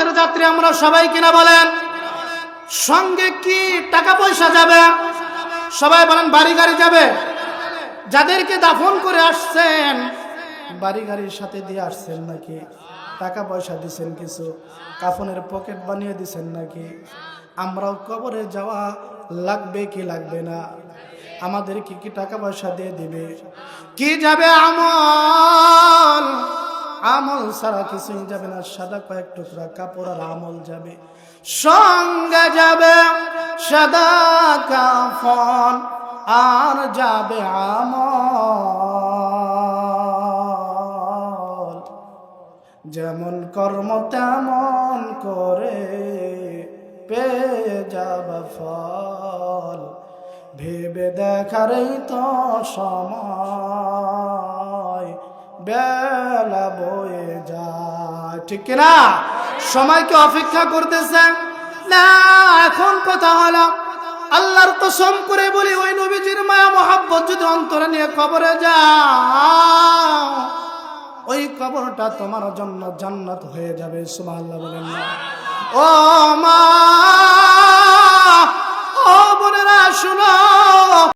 বাসের যাত্রী আমরা সবাই কিনা বলেন? সঙ্গে কি টাকা পয়সা যাবে? সবাই বলেন, বাড়ি গাড়ি যাবে। যাদেরকে দাফন করে আসছেন, বাড়ি গাড়ির সাথে দিয়ে আসছেন নাকি? টাকা পয়সা দিছেন কিছু? কাফনের পকেট বানিয়ে দিছেন নাকি? আমরাও কবরে যাওয়া লাগবে কি লাগবে না? আমাদের কি কি টাকা পয়সা দিয়ে দিবে? কি যাবে আমল? আমল ছাড়া কিছুই যাবে না, সাদা কয়েক টুকরা কাপড় আর আমল যাবে। সঙ্গে যাবে সাদা কাফন আর যাবে আমল। যেমন কর্ম তেমন করে পেয়ে যাব ফল। ভেবে দেখারই তো সময়। বেলা বয়ে যায়। ঠিক কিনা? সময়কে অপেক্ষা করতেছে। না, এখন কথা হলো, আল্লাহর কসম করে বলি, ওই নবীজির মায়া, মহাব্বত যদি অন্তরে নিয়ে কবরে যাও, ওই কবরটা তোমার জন্য জান্নাত হয়ে যাবে, সুবহানাল্লাহ বলেন ও মা!